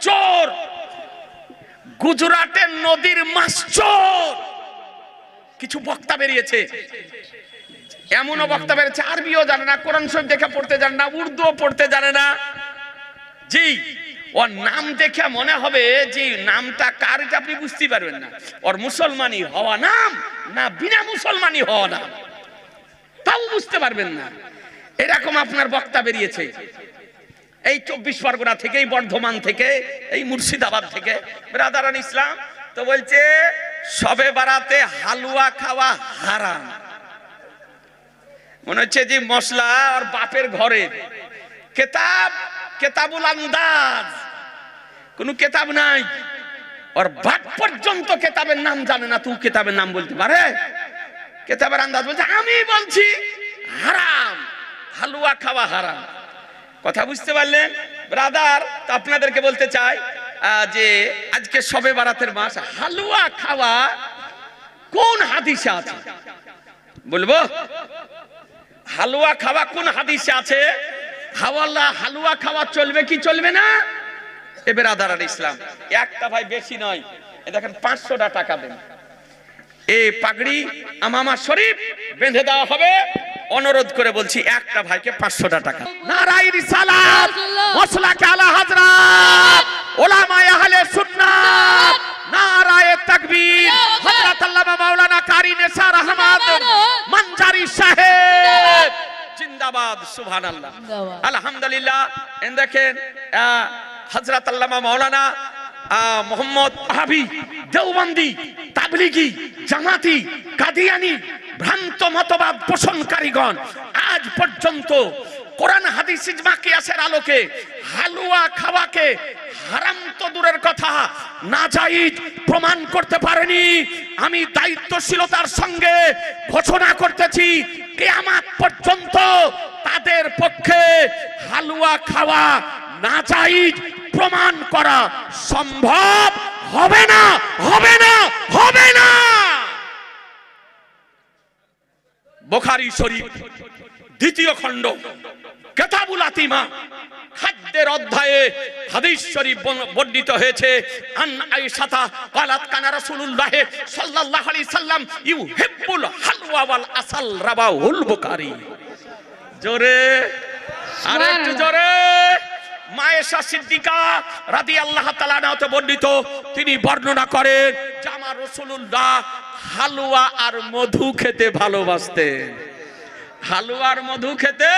চোর। গুজরাটের নদীর মাছ চোর। কিছু বক্তা বেরিয়েছে। এমনও বক্তা বেরিয়েছে, আরবিও জানে না, কোরআন শরীফ দেখে পড়তে জানে না, উর্দুও পড়তে জানে না। জি, ওর নাম দেখে মনে হবে যে নামটা কার এটা আপনি বুঝতে পারবেন না। ওর মুসলমানি হওয়া নাম না বিনা মুসলমানি হওয়া নাম। তাও বুঝতে পারবেন না। এরকম আপনার বক্তা বেরিয়েছে। এই চব্বিশ পরগনা থেকে এই বর্ধমান থেকে, এই মুর্শিদাবাদ থেকে। ব্রাদারান ইসলাম তো বলছে, সবে বারাতে হালুয়া খাওয়া হারাম। মনে হচ্ছে যে মশলা আর বাপের ঘরে কেতাব, কেতাবুল আন্দাজ। কোন কেতাব নাই। ওর বাপ পর্যন্ত কেতাবের নাম জানে না তুই কেতাবের নাম বলতে পারে। কেতাবের আন্দাজ বলছে, আমি বলছি, হারাম। হালুয়া খাওয়া হারাম। কথা বুঝতে পারলেন? ব্রাদার আপনাদেরকে বলতে চাই যে আজকে সবে বারাতের মাস, হালুয়া খাওয়া কোন হাদিসে আছে? বলব? হালুয়া খাওয়া কোন হাদিসে আছে? হাওয়াল্লা হালুয়া খাওয়া চলবে কি চলবে না? এ আল ইসলাম, একটা ভাই বেশি নয়। এ দেখেন, পাঁচশোটা টাকা দেন। এই পাগড়ি আমামা শরীফ বেঁধে দেওয়া হবে। অনুরোধ করে বলছি একটা ভাইকে পাঁচশোটা টাকা। নারাই রিসালাত মশলাকে আলা হাজরাত ওলামায়ে আহলে সুন্নাত নারায়ে তাকবীর হযরত আল্লামা মাওলানা কারি নেসার আহমদ মানজারি সাহেব। জিন্দাবাদ। সুবহানাল্লাহ। আলহামদুলিল্লাহ এন দেখেন আহ, হযরত আল্লামা মাওলানা আহ, মোহাম্মদ আহাবি দেওবন্দি, তাবলিগি, জামাতি, কাদিয়ানি, ভ্রান্ত মতবাদ পোষণকারীগণ, আজ পর্যন্ত কোরআন হাদিস ইজমা কিয়াসের আলোকে, হালুয়া খাওয়াকে হারাম তো দূরের কথা না জায়েজ প্রমাণ করতে পারেনি। আমি দায়িত্বশীলতার সঙ্গে ঘোষণা করতেছি, কিয়ামত পর্যন্ত তাদের পক্ষে হালুয়া খাওয়া না জায়েজ প্রমাণ করা সম্ভব হবে না হবে না হবে না। বোখারি শরীফ দ্বিতীয় খণ্ড কেতাবুলাতিমা খাদ্যের অধ্যায়ে হাদিস শরীফ বর্ণিত হয়েছে আন আয়েশাতা ক্বালাত কানা রাসূলুল্লাহ সাল্লাল্লাহু আলাইহি সাল্লাম ইউহিব্বুল হালওয়া ওয়াল আসাল রাবাহুল বুখারী। জোরে আরেকটু জোরে। মায়েশা সিদ্দিকা রাদি আল্লাহ তালাতে বর্ণিত, তিনি বর্ণনা করেন আমার রসুল্লাহ হালুয়া আর মধু খেতে ভালোবাসতেন। হালুয়ার মধু খেতে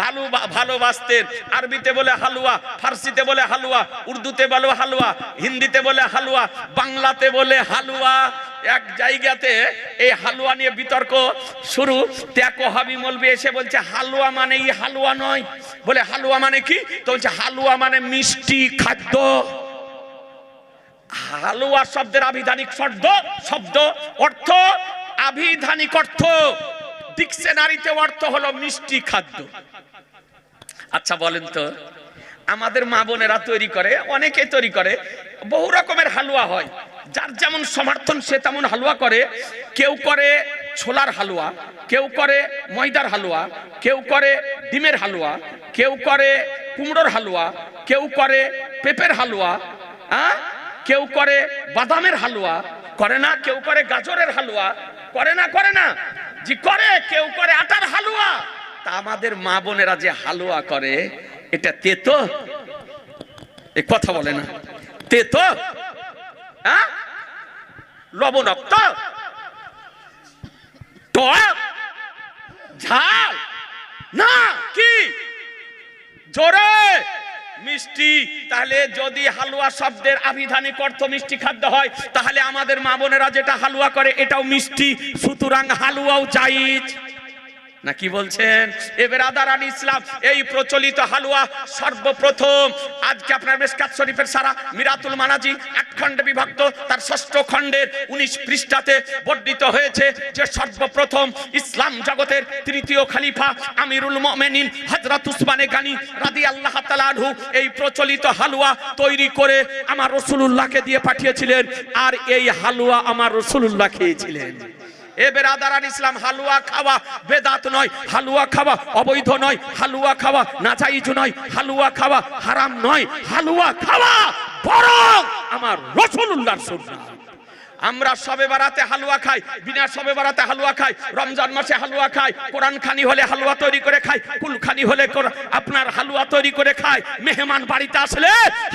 ভালো ভালোবাসতেন। আরবিতে বলে হালুয়া, ফার্সিতে বলে হালুয়া, উর্দুতে বলে হালুয়া, হিন্দিতে বলে হালুয়া, বাংলাতে বলে হালুয়া। এক জায়গাতে এই হালুয়া নিয়ে বিতর্ক শুরু। ত্যাকো হাবি মলবি এসে বলছে, হালুয়া মানে এই হালুয়া নয়। বলে, হালুয়া মানে কি? তো বলছে, হালুয়া মানে মিষ্টি খাদ্য। হালুয়া শব্দের আবিধানিক শব্দ শব্দ অর্থ আবিধানিক অর্থ। ডিকশনারিতে অর্থ হলো মিষ্টি খাদ্য। আচ্ছা বলেন তো আমাদের মা বোনেরা তৈরি করে, অনেকে তৈরি করে, বহু রকমের হালুয়া হয়। যার যেমন সমর্থন, সে তেমন হালুয়া করে। কেউ করে ছোলার হালুয়া, কেউ করে ময়দার হালুয়া, কেউ করে ডিমের হালুয়া, কেউ করে কুমড়োর হালুয়া, কেউ করে পেঁপের হালুয়া হ্যাঁ কেউ করে বাদামের হালুয়া, করে না, কেউ করে গাজরের হালুয়া, করে না করে না। যে করে, কেউ করে আটার হালুয়া। তা আমাদের মা বোনেরা যে হালুয়া করে এটা তেতো? এ কথা বলে না। তেতো? হ্যাঁ লবণাক্ত? ঝাল? না, কি? জোরে! মিষ্টি, তাহলে যদি হালুয়া শব্দের আবিধানিক অর্থ মিষ্টি খাদ্য হয়, তাহলে আমাদের মা বোনেরা যেটা হালুয়া করে, এটাও মিষ্টি। সুতরাং হালুয়াও জাইজ। না কি বলছেন? এবার আদারান ইসলাম, এই প্রচলিত হালুয়া সর্বপ্রথম। আজকে আপনার মেসকাত শরীফের সারা মিরাতুল মানাজি এক খণ্ডে বিভক্ত, তার ষষ্ঠ খণ্ডের উনিশ পৃষ্ঠাতে বর্ণিত হয়েছে যে সর্বপ্রথম ইসলাম জগতের তৃতীয় খলিফা আমিরুল মোমেনিন হজরত উসমানে গানি রাদি আল্লাহ তালাহু এই প্রচলিত হালুয়া তৈরি করে আমার রসুলুল্লাহকে দিয়ে পাঠিয়েছিলেন, আর এই হালুয়া আমার রসুলুল্লাহ খেয়েছিলেন। এ বেরাদারান ইসলাম, হালুয়া খাওয়া বেদাত নয়, হালুয়া খাওয়া অবৈধ নয়, হালুয়া খাওয়া নাজাইজ নয়, হালুয়া খাওয়া হারাম নয়, হালুয়া খাওয়া বরং আমার রসুল্লাহর সুন্নাহ। আমরা সবে বারাতে হালুয়া খাই, বিনা সবে বারাতে হালুয়া খাই, রমজান মাসে হালুয়া খাই, কোরআন খানি হলে হালুয়া তৈরি করে খাই, কুল খানি হলে আপনার হালুয়া তৈরি করে খাই, মেহমান বাড়িতে আসলে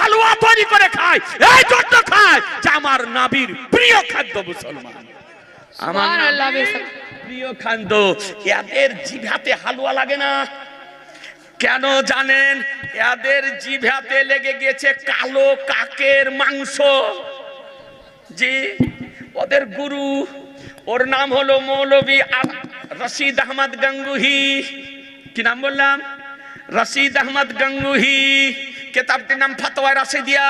হালুয়া তৈরি করে খাই, এই জন্য খাই যে আমার নাবির প্রিয় খাদ্য মুসলমান। আমার প্রিয় খাদ্য এদের জিভাতে হালুয়া লাগে না। কেন জানেন? এদের জিভাতে লেগে গেছে কালো কাকের মাংস। জি ওদের গুরু ওর নাম হলো মৌলবী রশিদ আহমদ গঙ্গুহি। কি নাম বললাম? রশিদ আহমদ গঙ্গুহি। কেতাবটির নাম ফতোয়া রাশিদিয়া।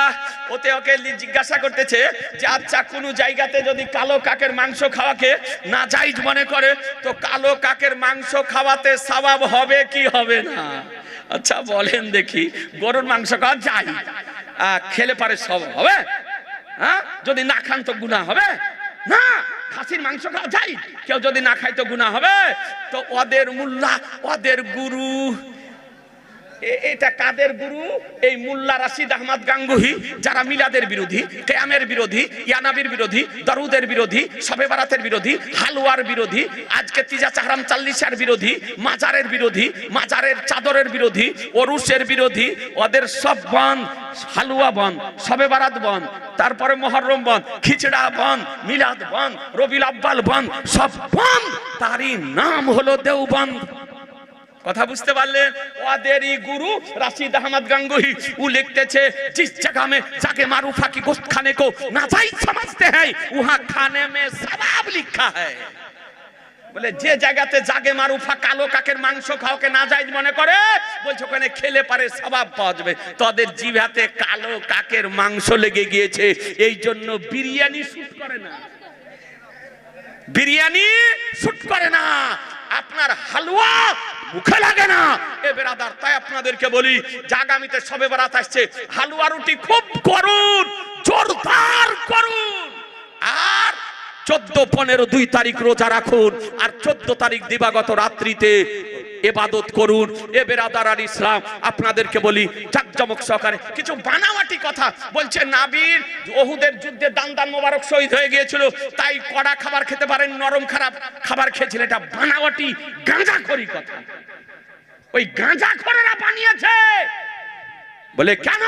ওতে ওকে জিজ্ঞাসা করতেছে যে আচ্ছা কোন জায়গাতে যদি কালো কাকের মাংস খাওয়াকে না জাইজ মনে করে, তো কালো কাকের মাংস খাওয়াতে সওয়াব হবে কি হবে না? আচ্ছা বলেন দেখি, গরুর মাংস খাওয়া যায়? খেলে পারে সব হবে? হ্যাঁ যদি না খান তো গুনাহ হবে? না, খাসির মাংস খাওয়া যায়? কেউ যদি না খায় তো গুনাহ হবে? তো ওদের মুল্লা, ওদের গুরু এটা কাদের গুরু? এই মুল্লা রাশিদ আহমদ গাঙ্গুহি, যারা মিলাদের বিরোধী, কেয়ামের বিরোধী, ইয়ানাবির বিরোধী, দরুদের বিরোধী, সবে বারাতের বিরোধী, হালুয়ার বিরোধী, আজকে তিজা চাহরাম চাল্লিশার বিরোধী, মাজারের বিরোধী, মাজারের চাদরের বিরোধী অরুষের বিরোধী, ওদের সব বন, হালুয়া বন, সবে বারাত বন, তারপরে মহরম বন, খিচড়া বন, মিলাদ বন রবিল আব্বাল বন, সব বন, তারই নাম হলো দেওবন্দ। কথা বুঝতে পারলেন ওদেরই গুরু রাশিদ আহমদ গাঙ্গুহী। উ লিখতেছে, জিস জগহ মে জাকে মারুফা কি গোশত খানে কো। যাই সমঝতে হ্যায়, উহা খানে মে সওয়াব লিখা হ্যায়। বলে, যে জায়গাতে জাগে মারুফা কালো কাকের মাংস খাওয়াকে না যায় মনে করে, বলছে ওখানে খেলে পারে স্বভাব পাওয়া যাবে। তাদের জিভাতে কালো কাকের মাংস লেগে গিয়েছে, এই জন্য বিরিয়ানি শুট করে না। বিরিয়ানি শুট করে না। আপনার হালুয়া মুখে লাগে না। এ বেড়াদার তাই আপনাদেরকে বলি যে আগামীতে সবে বেড়াত আসছে। হালুয়া রুটি খুব করুন, জোরদার করুন। আর চোদ্দ পনেরো দুই তারিখ রোজা রাখুন, আর চোদ্দ তারিখ দিবাগত রাত্রিতে এবাদত করুন। এ বেরাদার আর ইসলাম, আপনাদেরকে বলি, জাকজমক সহকারে কিছু বানাওয়াটি কথা বলছে নাবির। ওহুদের যুদ্ধে দান দান মোবারক শহীদ হয়ে গিয়েছিল, তাই কড়া খাবার খেতে পারেন, নরম খারাপ খাবার খেয়েছিল, এটা বানাওয়াটি গাঁজা করি কথা। ওই গাঁজা খোরেরা বানিয়েছে। বলে, কেন?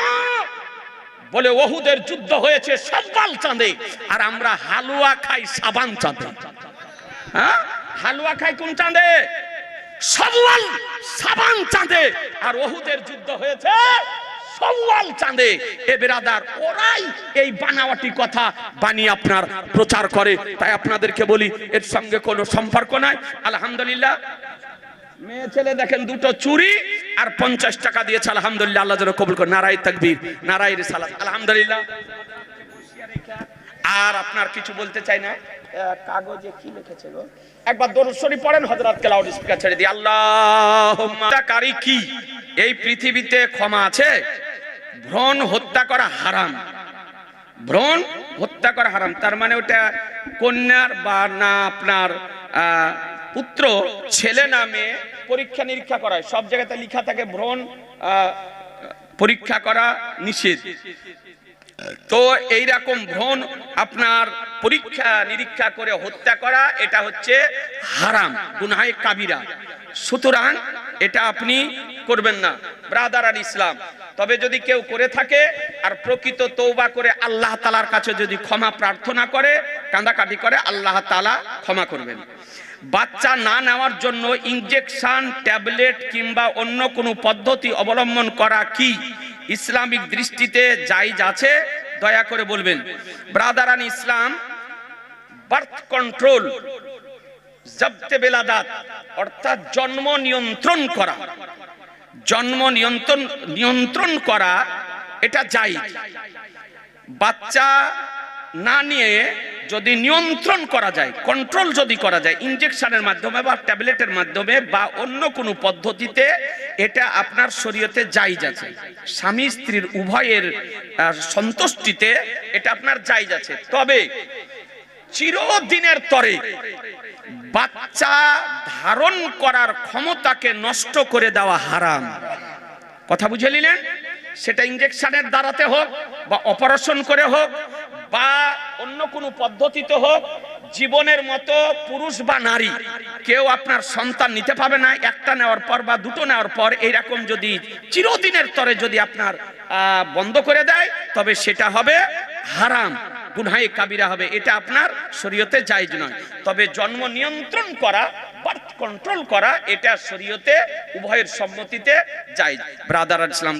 বলে, ওহুদের যুদ্ধ হয়েছে সব্বাল চাঁদে, আর আমরা হালুয়া খাই সাবান চাঁদে। হ্যাঁ? হালুয়া খাই কোন চাঁদে? সব্বাল সাবান চাঁদে। আর ওহুদের যুদ্ধ হয়েছে চাঁদে। এ বেরাদার, ওরাই এই বানাওয়াটি কথা বানিয়ে আপনার প্রচার করে। তাই আপনাদেরকে বলি, এর সঙ্গে কোনো সম্পর্ক নাই। আলহামদুলিল্লাহ। মেয়ে ছেলে দেখেন দুটো চুরি আর পঞ্চাশ টাকা দিয়েছে। আলহামদুলিল্লাহ, আল্লাহ যেন কবুল করে। নারাই তাকবীর নারাই রিসালাত আলহামদুলিল্লাহ। আর আপনার কিছু বলতে চাই না? কাগজে কি লিখেছে গো একবার দরুদ পড়েন, হযরত কে লাউড স্পিকার ছেড়ে দিই। আল্লাহুম্মা কারি কি? এই পৃথিবীতে ক্ষমা আছে? ভ্রণ হত্যা করা হারাম। ভ্রণ হত্যা করা হারাম। তার মানে ওটা কন্যার বা না আপনার পুত্র, ছেলে নামে পরীক্ষা নিরীক্ষা করায়। সব জায়গাতে লেখা থাকে ভ্রণ পরীক্ষা করা নিষেধ। তো এই রকম ভ্রণ আপনার পরীক্ষা নিরীক্ষা করে হত্যা করা, এটা হচ্ছে হারাম, গুনাহে কাবিরা। সুতরাং এটা আপনি করবেন না, ব্রাদার আর ইসলাম। তবে যদি কেউ করে থাকে আর প্রকৃত তৌবা করে আল্লাহ তালার কাছে যদি ক্ষমা প্রার্থনা করে, কান্দাকাটি করে, আল্লাহ তালা ক্ষমা করবেন। বাচ্চা না নেওয়ার জন্য ইঞ্জেকশন ট্যাবলেট কিংবা অন্য কোনো পদ্ধতি অবলম্বন করা কি? ইসলামিক দৃষ্টিতে জায়জ আছে দয়া করে বলবেন। ব্রাদারান ইসলাম, বার্থ কন্ট্রোল জব্দে বেলাদাত, অর্থাৎ জন্ম নিয়ন্ত্রণ করা। জন্ম নিয়ন্ত্রণ নিয়ন্ত্রণ করা, এটা যাই। বাচ্চা না নিয়ে যদি নিয়ন্ত্রণ করা যায় কন্ট্রোল যদি করা যায় ইনজেকশনের মাধ্যমে বা ট্যাবলেটের মাধ্যমে বা অন্য কোনো পদ্ধতিতে, এটা আপনার শরীয়তে জায়জ আছে। স্বামী স্ত্রীর উভয়ের সন্তুষ্টিতে এটা আপনার জায়জ আছে। তবে চিরদিনের তরে বাচ্চা ধারণ করার ক্ষমতাকে নষ্ট করে দেওয়া হারাম। কথা বুঝে নিলেন? সেটা ইঞ্জেকশনের দ্বারাতে হোক বা অপারেশন করে হোক বা অন্য কোনো পদ্ধতিতে হোক, জীবনের মতো পুরুষ বা নারী, কেউ আপনার সন্তান নিতে পাবে না, একটা নেওয়ার পর বা দুটো নেওয়ার পর এইরকম যদি চিরদিনের তরে যদি আপনার বন্ধ করে দেয়, তবে সেটা হবে হারাম, গুনহাই কাবিরা হবে, এটা আপনার শরীয়তে জায়েজ নয়। তবে জন্ম নিয়ন্ত্রণ করা বার্থ কন্ট্রোল করা, এটা শরীয়তে উভয়ের সম্মতিতে জায়েজ। ব্রাদার ইসলাম